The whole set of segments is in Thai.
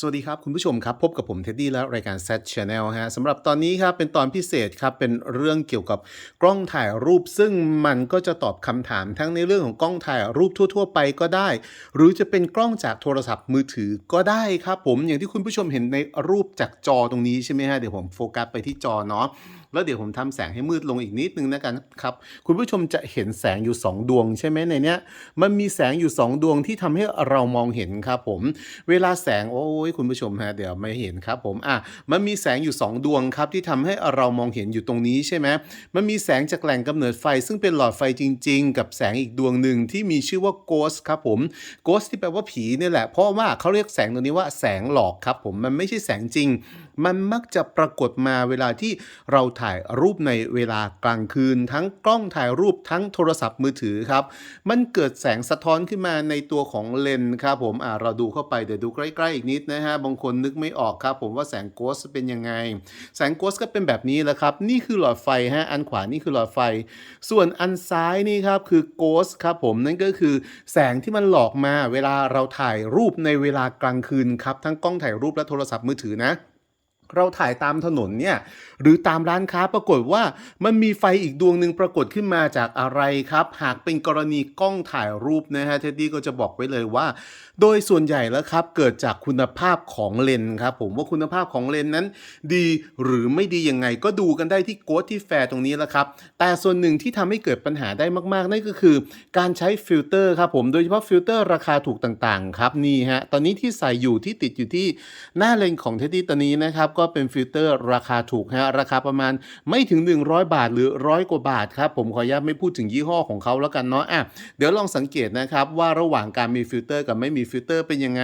สวัสดีครับ คุณผู้ชมครับ พบกับผมเท็ดดี้และรายการ Set Channel ฮะสำหรับตอนนี้ครับ เป็นตอนพิเศษครับ เป็นเรื่องเกี่ยวกับกล้องถ่ายรูป ซึ่งมันก็จะตอบคำถามทั้งในเรื่องของกล้องถ่ายรูปทั่ว ๆ ไปก็ได้ หรือจะเป็นกล้องจากโทรศัพท์มือถือก็ได้ครับผมอย่างที่คุณผู้ชมเห็นในรูปจากจอตรงนี้ใช่ไหมฮะเดี๋ยวผมโฟกัสไปที่จอเนาะแล้วเดี๋ยวผมทำแสงให้มืดลงอีกนิดนึงนะกันครับ คุณผู้ชมจะเห็นแสงอยู่ 2 ดวงใช่ไหมในเนี้ย มันมีแสงอยู่ 2 ดวงที่ทำให้เรามองเห็นครับผม เวลาแสงโอ้ยคุณผู้ชมฮะเดี๋ยวไม่เห็นครับผมอะมันมีแสงอยู่ 2 ดวงครับที่ทำให้เรามองเห็นอยู่ตรงนี้ใช่ไหมมันมีแสงจากแหล่งกำเนิดไฟ ซึ่งเป็นหลอดไฟจริง ๆ กับแสงอีกดวงหนึ่งที่มีชื่อว่าโกสครับผมโกสที่แปลว่าผีนี่แหละเพราะว่าเขาเรียกแสงตัวนี้ว่าแสงหลอกครับผมมันไม่ใช่แสงจริง มันมักจะปรากฏมาเวลาที่เราถ่ายรูปในเวลากลางคืน ทั้งกล้องถ่ายรูปทั้งโทรศัพท์มือถือครับ มันเกิดแสงสะท้อนขึ้นมาในตัวของเลนส์ครับผมอ่าเราดูเข้าไปเดี๋ยวดูใกล้ๆอีกนิดนะฮะบางคนนึกไม่ออกครับ ผมว่าแสงโกสเป็นยังไง แสงโกสก็เป็นแบบนี้แหละครับ นี่คือหลอดไฟฮะอันขวานี่คือหลอดไฟ ส่วนอันซ้ายนี่ครับคือโกสครับผมนั่นก็คือแสงที่มันหลอกมาเวลาเราถ่ายรูปในเวลากลางคืนครับ ทั้งกล้องถ่ายรูปและโทรศัพท์มือถือนะ เราถ่ายตามถนนเนี่ยหรือตามร้านค้าปรากฏว่ามันมีไฟอีกดวงหนึ่งปรากฏขึ้นมาจากอะไรครับ หากเป็นกรณีกล้องถ่ายรูปนะฮะเท็ดดี้ก็จะบอกไว้เลยว่า โดยส่วนใหญ่แล้วครับ เกิดจากคุณภาพของเลนส์ครับผมว่าคุณภาพของเลนส์นั้น ดีหรือไม่ดียังไง ก็ดูกันได้ที่โกดที่แฟร์ตรงนี้แหละครับ แต่ส่วนหนึ่งที่ทำให้เกิดปัญหาได้มากๆนั่นก็คือ การใช้ฟิลเตอร์ครับผมโดยเฉพาะฟิลเตอร์ราคาถูกต่างๆครับนี่ฮะตอนนี้ที่ใส่อยู่ที่ติดอยู่ที่หน้าเลนส์ของเท็ดดี้ตัวนี้นะครับก็เป็นฟิลเตอร์ราคาถูกฮะราคาประมาณไม่ถึง 100 บาทหรือร้อยกว่าบาทครับผมขออนุญาตไม่พูดถึงยี่ห้อของเขาแล้วกันเนาะอะเดี๋ยวลองสังเกตนะครับว่าระหว่างการมีฟิลเตอร์กับไม่มีฟิลเตอร์เป็นยังไง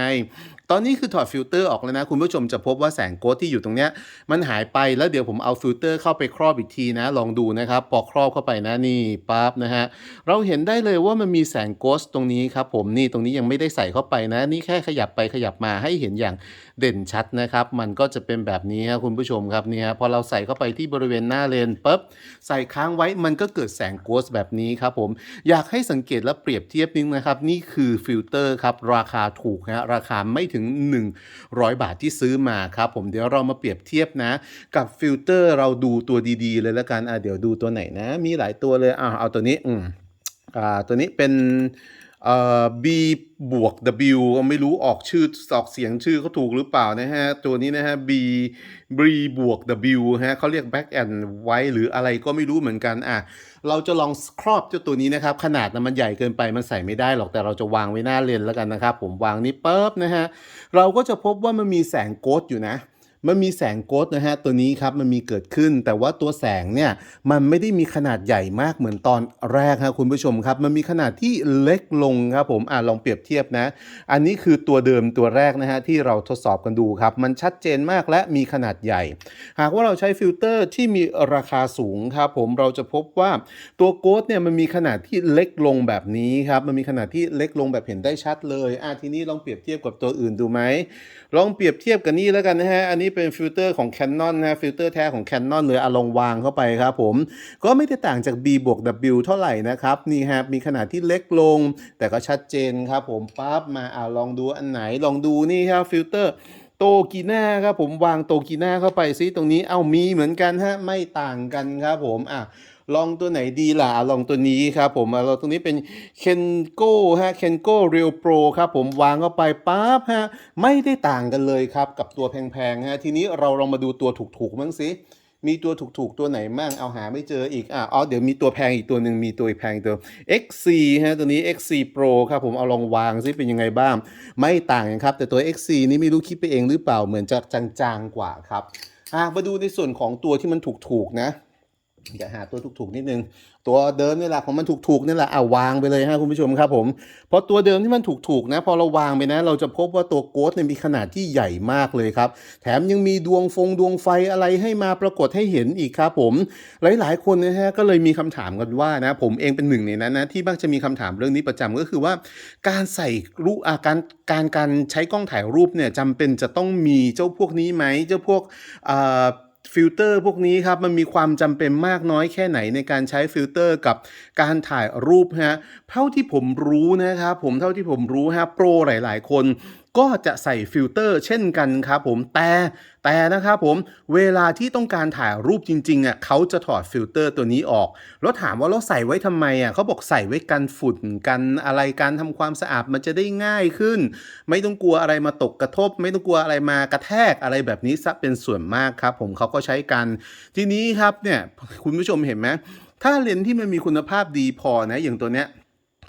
ตอนนี้คือถอดฟิลเตอร์ออกแล้วนะ คุณผู้ชมจะพบว่าแสงโกสที่อยู่ตรงเนี้ยมันหายไปแล้วเดี๋ยวผมเอาฟิลเตอร์เข้าไปครอบอีกทีนะ ลองดูนะครับ พอครอบเข้าไปนะนี่ปั๊บนะฮะเราเห็นได้เลยว่ามันมีแสงโกสตรงนี้ครับผมนี่ตรงนี้ยังไม่ได้ใส่เข้าไปนะ นี่แค่ขยับไปขยับมาให้เห็นอย่างเด่นชัดนะครับ มันก็จะเป็นแบบนี้ครับคุณผู้ชมครับนี่ฮะพอเราใส่เข้าไปที่บริเวณหน้าเลนปุ๊บใส่ค้างไว้มันก็เกิดแสงโกสแบบนี้ครับผมอยากให้สังเกตและเปรียบเทียบนิดนะครับ นี่คือฟิลเตอร์ครับราคาถูกฮะราคาไม่ถึง 100 บาทที่ซื้อมาครับผมเดี๋ยวเรามาเปรียบเทียบนะ กับฟิลเตอร์เราดูตัวดีๆ เลยแล้วกันอะเดี๋ยวดูตัวไหนนะ มีหลายตัวเลยอ่าเอาตัวนี้อืมอ่าตัวนี้เป็น เอ่อ B บวก W ไม่รู้ออกชื่อออกเสียงชื่อเขาถูกหรือเปล่านะฮะ ตัวนี้นะฮะ B B บวก W ฮะเขาเรียก back and white หรืออะไรก็ไม่รู้เหมือนกันอะเราจะลองครอบเจ้าตัวนี้นะครับ ขนาดนะมันใหญ่เกินไปมันใส่ไม่ได้หรอกแต่เราจะวางไว้หน้าเลนแล้วกันนะครับ ผมวางนี้ปุ๊บนะฮะ เราก็จะพบว่ามันมีแสงโกดอยู่นะ มันมีแสงโกดนะฮะตัวนี้ครับมันมีเกิดขึ้น แต่ว่าตัวแสงเนี่ยมันไม่ได้มีขนาดใหญ่มากเหมือนตอนแรกครับคุณผู้ชมครับ มันมีขนาดที่เล็กลงครับผมอ่าลองเปรียบเทียบนะ อันนี้คือตัวเดิมตัวแรกนะฮะที่เราทดสอบกันดูครับ มันชัดเจนมากและมีขนาดใหญ่ หากว่าเราใช้ฟิลเตอร์ที่มีราคาสูงครับผมเราจะพบว่าตัวโกดเนี่ยมันมีขนาดที่เล็กลงแบบนี้ครับมันมีขนาดที่เล็กลงแบบเห็นได้ชัดเลยอะทีนี้ลองเปรียบเทียบกับตัวอื่นดูไหมลองเปรียบเทียบกันนี่แล้วกันนะฮะอันนี้เป็นฟิลเตอร์ของ Canon นะฮะฟิลเตอร์แท้ของ Canon เลยอาลองวางเข้าไปครับผม ก็ไม่ได้ต่างจาก B บวก W เท่าไหร่นะครับ นี่ฮะมีขนาดที่เล็กลง แต่ก็ชัดเจนครับผมปั๊บมาเอาลองดูอันไหนลองดูนี่ครับฟิลเตอร์โตกีน่าครับผมวางโตกีน่าเข้าไปซิตรงนี้เอ้ามีเหมือนกันฮะไม่ต่างกันครับผมอะ ลองตัวไหนดีล่ะลองตัวนี้ครับผมเราตรงนี้เป็น Kenko ฮะ Kenko Real Pro ครับผมวางเข้าไปปั๊บฮะไม่ได้ต่างกันเลยครับกับตัวแพงๆฮะทีนี้เราลองมาดูตัวถูกๆมั้งสิมีตัวถูกๆ ตัวไหนมั่งเอาหาไม่เจออีกอะอ๋อเดี๋ยวมีตัวแพงอีกตัวหนึ่งมีตัวแพงอีกตัว XC ฮะตัวนี้ XC Pro ครับผมเอาลองวางซิเป็นยังไงบ้าง ไม่ต่างกันครับ แต่ตัว XC นี่ไม่รู้คิดไปเองหรือเปล่าเหมือนจะจางๆกว่าครับอะมาดูในส่วนของตัวที่มันถูกๆนะ เดี๋ยวหาตัวถูกๆนิดนึง ตัวเดิมนี่แหละของมันถูกๆนี่แหละอ่าวางไปเลยฮะคุณผู้ชมครับผมเพราะตัวเดิมที่มันถูกๆนะ พอเราวางไปนะ เราจะพบว่าตัวโกดเนี่ยมีขนาดที่ใหญ่มากเลยครับ แถมยังมีดวงฟงดวงไฟอะไรให้มาปรากฏให้เห็นอีกครับผมหลายๆคนนะฮะก็เลยมีคำถามกันว่านะ ผมเองเป็นหนึ่งในนั้นนะที่บ้างจะมีคำถามเรื่องนี้ประจำก็คือว่า การใส่รูปาการการการใช้กล้องถ่ายรูปเนี่ยจำเป็นจะต้องมีเจ้าพวกนี้ไหมเจ้าพวกอา ฟิลเตอร์พวกนี้ครับมันมีความจำเป็นมากน้อยแค่ไหนในการใช้ฟิลเตอร์กับการถ่ายรูปฮะเท่าที่ผมรู้นะครับผมเท่าที่ผมรู้ฮะโปรหลาย ๆ คน ก็จะใส่ฟิลเตอร์เช่นกันครับผมแต่แต่นะครับผมเวลาที่ต้องการถ่ายรูปจริงๆอะเขาจะถอดฟิลเตอร์ตัวนี้ออก แล้วถามว่าเราใส่ไว้ทำไมอะเขาบอกใส่ไว้กันฝุ่นกันอะไรการทำความสะอาดมันจะได้ง่ายขึ้น ไม่ต้องกลัวอะไรมาตกกระทบ ไม่ต้องกลัวอะไรมากระแทกอะไรแบบนี้ซะเป็นส่วนมากครับ ผมเขาก็ใช้กัน ทีนี้ครับเนี่ยคุณผู้ชมเห็นไหมถ้าเลนส์ที่มันมีคุณภาพดีพอนะอย่างตัวเนี้ย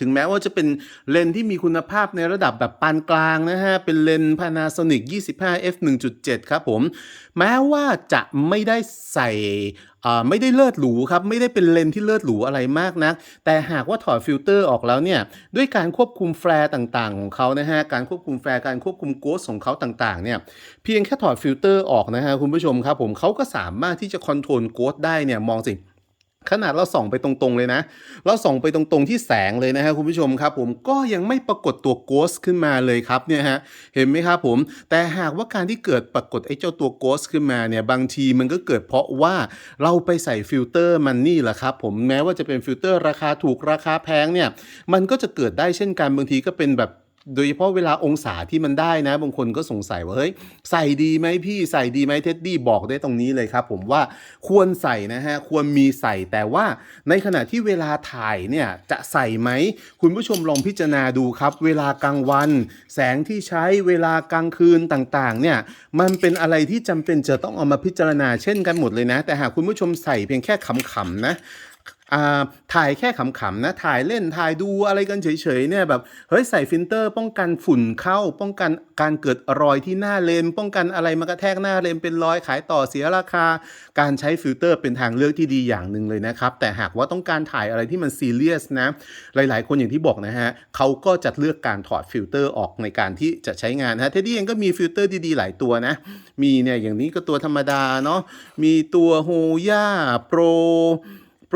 ถึงแม้ว่าจะเป็นเลนที่มีคุณภาพในระดับแบบปานกลางนะฮะ เป็นเลน Panasonic 25 f 1.7 ครับผม แม้ว่าจะไม่ได้ใส่อ่าไม่ได้เลิศหรูครับ ไม่ได้เป็นเลนที่เลิศหรูอะไรมากนัก แต่หากว่าถอดฟิลเตอร์ออกแล้วเนี่ย ด้วยการควบคุมแฟร์ต่างๆ ของเขานะฮะ การควบคุมแฟร์ การควบคุมโกสของเขาต่างๆ เนี่ย เพียงแค่ถอดฟิลเตอร์ออกนะฮะคุณผู้ชมครับผมเขาก็สามารถที่จะคอนโทรลโกสได้เนี่ย มองสิ ขนาดเราส่องไปตรงๆเลยนะ เราส่องไปตรงๆที่แสงเลยนะฮะคุณผู้ชมครับผมก็ยังไม่ปรากฏตัวโกสขึ้นมาเลยครับเนี่ยฮะเห็นไหมครับผม แต่หากว่าการที่เกิดปรากฏไอ้เจ้าตัวโกสขึ้นมาเนี่ยบางทีมันก็เกิดเพราะว่าเราไปใส่ฟิลเตอร์มันนี่แหละครับผมแม้ว่าจะเป็นฟิลเตอร์ราคาถูกราคาแพงเนี่ยมันก็จะเกิดได้เช่นกันบางทีก็เป็นแบบ โดยเฉพาะเวลาองศาที่มันได้นะ บางคนก็สงสัยว่าเฮ้ยใส่ดีไหมพี่ใส่ดีไหมเท็ดดี้บอกได้ตรงนี้เลยครับผมว่าควรใส่นะฮะควรมีใส่แต่ว่าในขณะที่เวลาถ่ายเนี่ยจะใส่ไหม คุณผู้ชมลองพิจารณาดูครับ เวลากลางวัน แสงที่ใช้เวลากลางคืนต่างๆเนี่ยมันเป็นอะไรที่จำเป็นจะต้องเอามาพิจารณาเช่นกันหมดเลยนะ แต่หากคุณผู้ชมใส่เพียงแค่ขำๆนะ อ่าถ่ายแค่ขำๆนะถ่ายเล่นถ่ายดูอะไรกันเฉยๆเนี่ยแบบเฮ้ยใส่ฟิลเตอร์ ป้องกันฝุ่นเข้า ป้องกันการเกิดรอยที่หน้าเลน ป้องกันอะไรมากระแทกหน้าเลนเป็นรอยขายต่อเสียราคา การใช้ฟิลเตอร์เป็นทางเลือกที่ดีอย่างหนึ่งเลยนะครับ แต่หากว่าต้องการถ่ายอะไรที่มันซีเรียสนะ หลายๆ คนอย่างที่บอกนะฮะเขาก็จะเลือกการถอดฟิลเตอร์ออกในการที่จะใช้งานนะฮะเทดดี้เองก็มีฟิลเตอร์ดีๆหลายตัวนะมีเนี่ยอย่างนี้ก็ตัวธรรมดาเนาะมีตัวโฮย่าโปร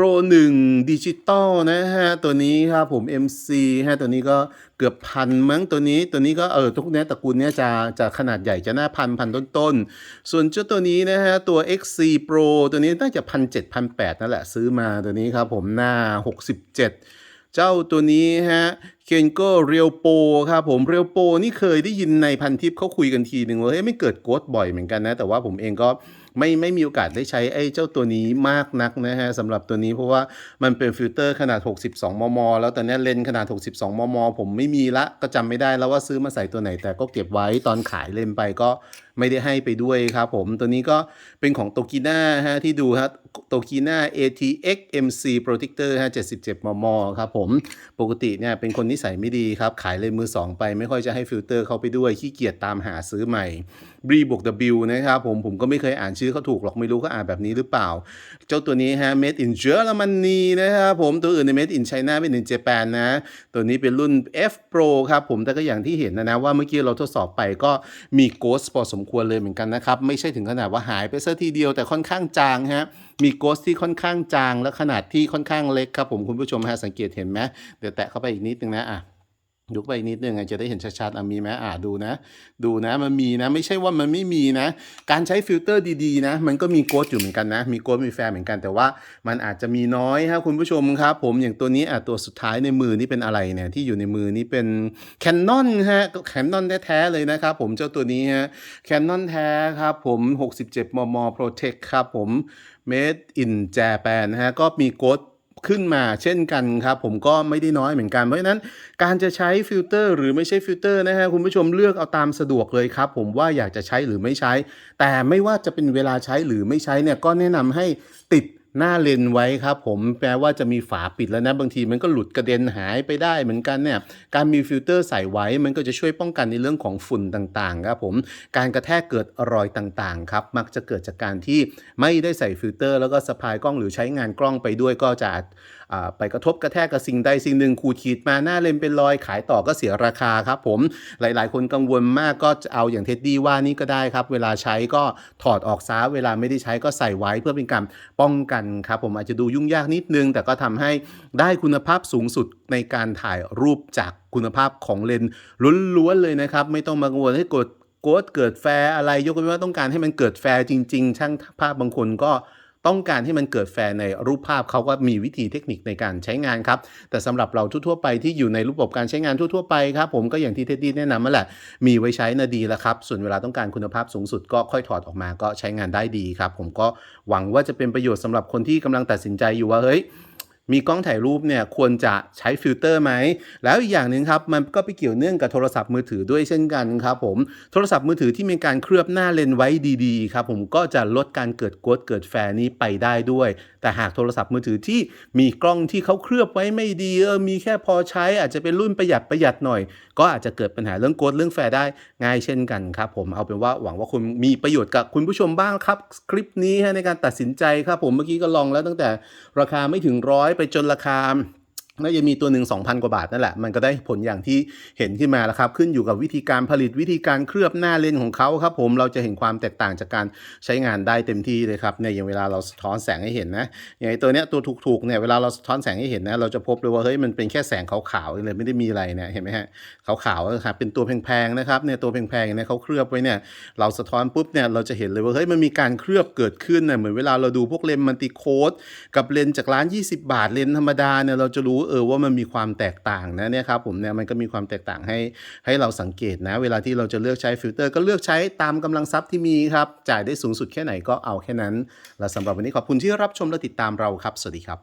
โปรหนึ่งดิจิตอลนะฮะ ตัวนี้ครับผม MC ฮะ ตัวนี้ก็เกือบพันมั้งตัวนี้ ตัวนี้ก็เออทุกเนี้ยตระกูลเนี้ยจะจะขนาดใหญ่จะหน้าพันพันต้นๆ ส่วนเจ้าตัวนี้นะฮะ ตัว XC Pro ตัวนี้น่าจะพันเจ็ดพันแปดนั่นแหละซื้อมาตัวนี้ครับผมหน้า 67เจ้าตัวนี้ฮะเคนโกเรียวโปครับผมเรียวโปนี่เคยได้ยินในพันทิปเขาคุยกันทีหนึ่งว่าเฮ้ยไม่เกิดโกดบ่อยเหมือนกันนะ แต่ว่าผมเองก็ ไม่ไม่มีโอกาสได้ใช้ไอ้เจ้าตัวนี้มากนักนะฮะสำหรับตัวนี้เพราะว่ามันเป็นฟิลเตอร์ขนาด 62 มม แล้วตอนนี้เลนขนาด 62 มม ผมไม่มีละก็จำไม่ได้แล้วว่าซื้อมาใส่ตัวไหน แต่ก็เก็บไว้ตอนขายเลนไปก็ไม่ได้ให้ไปด้วยครับผม ตัวนี้ก็เป็นของโตกิน่าฮะที่ดูฮะโตกิน่า ATX MC Protector ฮะ77 มม ครับผม ปกติเนี่ยเป็นคนนิสัยไม่ดีครับ ขายเลนส์มือ 2 ไปไม่ค่อยจะให้ฟิลเตอร์เข้าไปด้วยขี้เกียจตามหาซื้อใหม่ B บวก W นะครับผมผมก็ไม่เคยอ่านชื่อเขาถูกหรอกไม่รู้เขาอ่านแบบนี้หรือเปล่า เจ้าตัวนี้ฮะ Made in Germany นะครับผมตัวอื่นใน Made in China Made in Japan นะ ตัวนี้เป็นรุ่น F Pro ครับผมแต่ก็อย่างที่เห็นนะนะว่าเมื่อกี้เราทดสอบไปก็มีโกสพอสมควรเลยเหมือนกันนะครับ ไม่ใช่ถึงขนาดว่าหายไปซะทีเดียวแต่ค่อนข้างจางฮะมีโกสที่ค่อนข้างจางและขนาดที่ค่อนข้างเล็กครับผมคุณผู้ชมฮะสังเกตเห็นไหมเดี๋ยวแตะเข้าไปอีกนิดนึงนะอะ ยกไปนิดนึงจะได้เห็นชัดๆมีไหมอะดูนะ ดูนะมันมีนะ ไม่ใช่ว่ามันไม่มีนะ การใช้ฟิลเตอร์ดีๆนะ มันก็มีโกดอยู่เหมือนกันนะ มีโกดมีแฟร์เหมือนกันแต่ว่ามันอาจจะมีน้อยครับคุณผู้ชมครับ ผมอย่างตัวนี้อะตัวสุดท้ายในมือนี่เป็นอะไรเนี่ยที่อยู่ในมือนี่เป็น Canon ฮะ Canon แท้ๆเลยนะครับผมเจ้าตัวนี้ฮะ Canon แท้ครับผม 67 มม Protect ครับผม Made in Japan นะฮะก็มีโกด ขึ้นมาเช่นกันครับ ผมก็ไม่ได้น้อยเหมือนกัน เพราะฉะนั้นการจะใช้ฟิลเตอร์หรือไม่ใช่ฟิลเตอร์นะฮะคุณผู้ชมเลือกเอาตามสะดวกเลยครับ ผมว่าอยากจะใช้หรือไม่ใช้ แต่ไม่ว่าจะเป็นเวลาใช้หรือไม่ใช้เนี่ยก็แนะนำให้ติด หน้าเลนไว้ครับผมแปลว่าจะมีฝาปิดแล้วนะ บางทีมันก็หลุดกระเด็นหายไปได้เหมือนกันเนี่ยการมีฟิลเตอร์ใส่ไว้มันก็จะช่วยป้องกันในเรื่องของฝุ่นต่างๆครับผมการกระแทกเกิดรอยต่างๆครับมักจะเกิดจากการที่ไม่ได้ใส่ฟิลเตอร์แล้วก็สะพายกล้องหรือใช้งานกล้องไปด้วยก็จะ ไปกระทบกระแทกกับสิ่งใดสิ่งหนึ่งขูดขีดมาหน้าเลนเป็นรอยขายต่อก็เสียราคาครับผมหลาย ๆ คนกังวลมากก็จะเอาอย่างเท็ดดี้ว่านี่ก็ได้ครับ เวลาใช้ก็ถอดออกซะเวลาไม่ได้ใช้ก็ใส่ไว้เพื่อเป็นการป้องกันครับ ผมอาจจะดูยุ่งยากนิดนึง แต่ก็ทำให้ได้คุณภาพสูงสุดในการถ่ายรูปจากคุณภาพของเลนส์ล้วนๆเลยนะครับ ไม่ต้องมากังวลให้กดโกดเกิดแฟร์อะไรยกเว้นว่าต้องการให้มันเกิดแฟร์จริง ๆ ช่างภาพบางคนก็ ต้องการให้มันเกิดแฟร์ในรูปภาพเขาก็มีวิธีเทคนิคในการใช้งานครับ แต่สำหรับเราทั่วๆไปที่อยู่ในระบบการใช้งานทั่วๆไปครับผมก็อย่างที่เท็ดดี้แนะนำมาแหละ มีไว้ใช้นะดีแล้วครับ ส่วนเวลาต้องการคุณภาพสูงสุดก็ค่อยถอดออกมาก็ใช้งานได้ดีครับ ผมก็หวังว่าจะเป็นประโยชน์สำหรับคนที่กำลังตัดสินใจอยู่ว่าเฮ้ย มีกล้องถ่ายรูปเนี่ยควรจะใช้ฟิลเตอร์ไหม แล้วอีกอย่างหนึ่งครับ มันก็ไปเกี่ยวเนื่องกับโทรศัพท์มือถือด้วยเช่นกันครับผม โทรศัพท์มือถือที่มีการเคลือบหน้าเลนไว้ดีๆครับผมก็จะลดการเกิดกรดเกิดแฟร์นี้ไปได้ด้วย แต่หากโทรศัพท์มือถือที่มีกล้องที่เขาเคลือบไว้ไม่ดีเออมีแค่พอใช้อาจจะเป็นรุ่นประหยัดประหยัดหน่อย ก็อาจจะเกิดปัญหาเรื่องกดเรื่องแฟร์ได้ง่ายเช่นกันครับผมเอาเป็นว่าหวังว่าคุณมีประโยชน์กับคุณผู้ชมบ้างครับ คลิปนี้ในการตัดสินใจครับผมเมื่อกี้ก็ลองแล้วตั้งแต่ราคาไม่ถึงร้อยไปจนราคา น่าจะมีตัวหนึ่ง2,000 กว่าบาทนั่นแหละ มันก็ได้ผลอย่างที่เห็นขึ้นมาแล้วครับ ขึ้นอยู่กับวิธีการผลิตวิธีการเคลือบหน้าเลนของเขาครับ ผมเราจะเห็นความแตกต่างจากการใช้งานได้เต็มที่เลยครับเนี่ยอย่างเวลาเราสะท้อนแสงให้เห็นนะอย่างไอตัวเนี้ยตัวถูกๆเนี่ยเวลาเราสะท้อนแสงให้เห็นนะเราจะพบเลยว่าเฮ้ยมันเป็นแค่แสงขาวๆเลยไม่ได้มีอะไรเนี่ยเห็นไหมฮะขาวๆนะครับเป็นตัวแพงๆนะครับเนี่ยตัวแพงๆเนี่ยเขาเคลือบไว้เนี่ยเราสะท้อนปุ๊บเนี่ยเราจะเห็นเลยว่าเฮ้ยมันมีการเคลือบเกิดขึ้นเนะเหมือนเวลาเราดูพวกเลนมัลติโคดกับเลนส์จากร้าน 20 บาทเลนธรรมดาเนี่ยเราจะรู้เออว่ามันมีความแตกต่างนะเนี่ยครับผมเนี่ยมันก็มีความแตกต่างให้ให้เราสังเกตนะ เวลาที่เราจะเลือกใช้ฟิลเตอร์ก็เลือกใช้ตามกำลังทรัพย์ที่มีครับ จ่ายได้สูงสุดแค่ไหนก็เอาแค่นั้น และสำหรับวันนี้ขอบคุณที่รับชมและติดตามเราครับ สวัสดีครับ